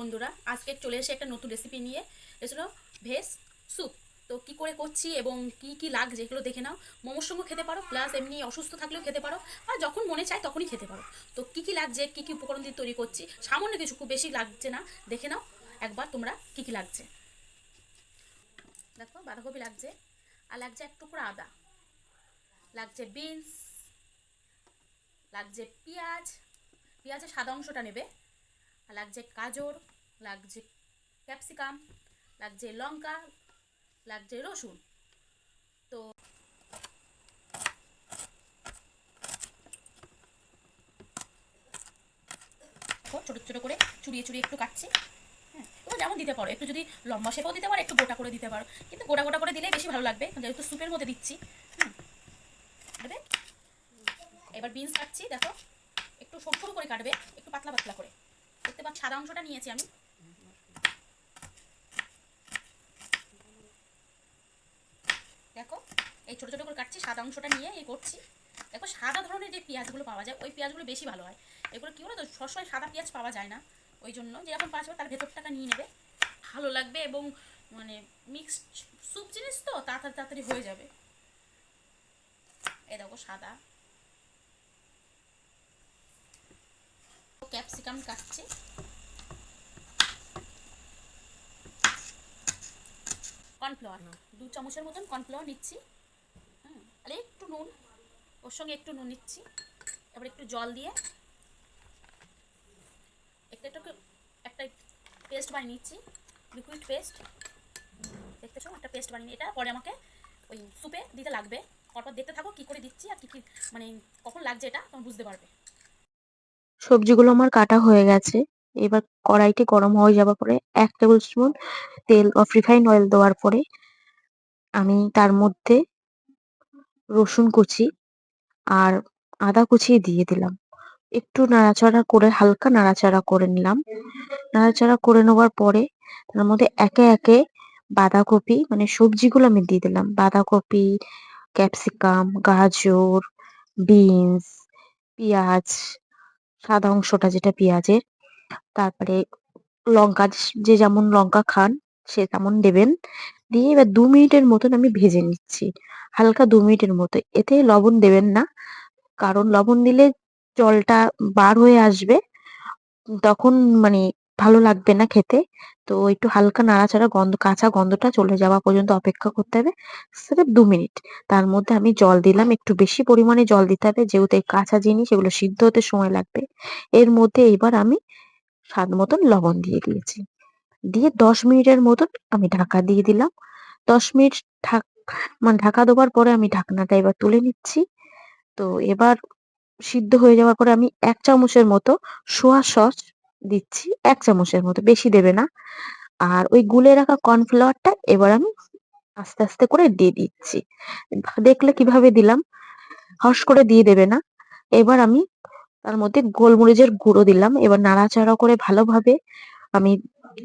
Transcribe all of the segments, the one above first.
বন্ধুরা, আজকে চলে এসে একটা নতুন রেসিপি নিয়ে এসেছিল ভেজ স্যুপ তো কি করে করছি এবং কি কি লাগছে এগুলো দেখে নাও। মোমোর সঙ্গে খেতে পারো প্লাস এমনি অসুস্থ থাকলেও খেতে পারো, আর যখন মনে চায় তখনই খেতে পারো। তো কি কি লাগছে, কি কি উপকরণ দিয়ে তৈরি করছি, সামান্য কিছু খুব বেশি লাগছে না, দেখে নাও একবার তোমরা কি কি লাগছে। দেখো, বাঁধাকপি লাগছে, আর লাগছে এক টুকরো আদা, লাগছে বিনস লাগছে পেঁয়াজ, পেঁয়াজের সাদা অংশটা নেবে লাগছে গাজর, লাগছে ক্যাপসিকাম, লাগছে লঙ্কা, লাগছে রসুন। তো ছোটো ছোটো করে চুরিয়ে চুরিয়ে একটু কাটছি হ্যাঁ। যেমন দিতে পারো, একটু যদি লম্বা শেপেও দিতে পারো, একটু গোটা করে দিতে পারো। কিন্তু গোটা গোটা করে দিলেই বেশি ভালো লাগবে যেহেতু স্যুপের মধ্যে দিচ্ছি এবার বিনস কাটছি, দেখো। একটু সরু সরু করে কাটবে, একটু পাতলা পাতলা করে। সাদা অংশটা নিয়েছি আমি। দেখো, এই ছোটো ছোটো করে কাটছি, সাদা অংশটা নিয়ে এই করছি। দেখো, সাদা ধরনের যে পেঁয়াজগুলো পাওয়া যায়, ওই পেঁয়াজগুলো বেশি ভালো হয়। এগুলো কী বলো তো সবসময় সাদা পেঁয়াজ পাওয়া যায় না। ওই জন্য যেরকম পাওয়া যাবে, তার ভেতরটাকা নিয়ে নেবে। ভালো লাগবে এবং মানে মিক্সড স্যুপ জিনিস তো তাড়াতাড়ি তাড়াতাড়ি হয়ে যাবে। এই দেখো, সাদা। ক্যাপসিকাম কাটছি। কর্নফ্লাওয়ার। দু চামচের মতন কর্নফ্লাওয়ার নিচ্ছি। হ্যাঁ আর একটু নুন, ওর সঙ্গে একটু নুন নিচ্ছি। এবার একটু জল দিয়ে একটা একটু, একটা পেস্ট বানিয়ে নিচ্ছি লিকুইড পেস্ট দেখতে দেখতেছো একটা পেস্ট বানিয়ে এটা পরে আমাকে ওই স্যুপে দিতে লাগবে। তারপর দেখতে থাকো কী করে দিচ্ছি আর কী কী মানে কখন লাগছে এটা, তোমার বুঝতে পারবে। সবজিগুলো আমার কাটা হয়ে গেছে। এবার কড়াইটি গরম হয়ে যাওয়ার পরে এক টেবিল স্পুন তেল অফ রিফাইন অয়েল দেওয়ার পরে আমি তার মধ্যে রসুন কুচি আর আদা কুচি দিয়ে দিলাম। একটু নাড়াচাড়া করে, হালকা নাড়াচাড়া করে নিলাম। নাড়াচাড়া করে নেওয়ার পরে তার মধ্যে একে একে বাঁধাকপি মানে সবজিগুলো আমি দিয়ে দিলাম। বাঁধাকপি, ক্যাপসিকাম, গাজর, বিনস, পেঁয়াজ, সাদা অংশটা যেটা পেঁয়াজের তারপরে লঙ্কা, যে যেমন লঙ্কা খান সে তেমন দেবেন। দিয়ে এবার দু মিনিটের মতন আমি ভেজে নিচ্ছি, হালকা দু মিনিটের মতো। এতে লবণ দেবেন না, কারণ লবণ দিলে জলটা বার হয়ে আসবে, তখন মানে ভালো লাগবে না খেতে। তো একটু হালকা নাড়াচাড়া গন্ধ, কাঁচা গন্ধটা চলে যাওয়া পর্যন্ত অপেক্ষা করতে হবে সির্ফ দু মিনিট। তার মধ্যে আমি জল দিলাম, একটু বেশি পরিমাণে জল দিতে হবে, যেহেতু কাঁচা জিনিস, এগুলো সিদ্ধ হতে সময় লাগবে। এর মধ্যে এবার আমি স্বাদ মতন লবণ দিয়ে দিয়েছি। দিয়ে দশ মিনিটের মতন আমি ঢাকা দিয়ে দিলাম। দশ মিনিট ঢাক মানে ঢাকা দেওয়ার পরে আমি ঢাকনাটা এবার তুলে নিচ্ছি। তো এবার সিদ্ধ হয়ে যাওয়ার পরে আমি এক চামচের মতো সোয়া সস দিচ্ছি। এক চামচের মতো, বেশি দেবে না। আর ওই গুলে রাখা কর্নফ্লাওয়ারটা এবার আমি আস্তে আস্তে করে দিয়ে দিচ্ছি। দেখলে কীভাবে দিলাম? হস করে দিয়ে দেবে না। এবার আমি তার মধ্যে গোলমরিচের গুঁড়ো দিলাম। এবার নাড়াচাড়া করে ভালোভাবে আমি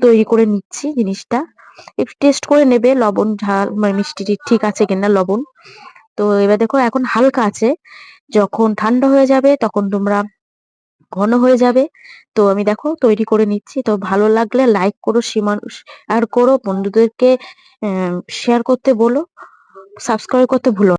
তৈরি করে নিচ্ছি জিনিসটা। একটু টেস্ট করে নেবে, লবণ, ঝাল মানে মিষ্টি ঠিক আছে কিনা লবণ। তো এবার দেখো, এখন হালকা আছে। যখন ঠান্ডা হয়ে যাবে, তখন তোমরা ঘন হয়ে যাবে। তো আমি দেখো, তৈরি করে নিচ্ছি। তো ভালো লাগলে লাইক করো আর করো। বন্ধুদেরকে শেয়ার করতে বলো। সাবস্ক্রাইব করতে ভুলো।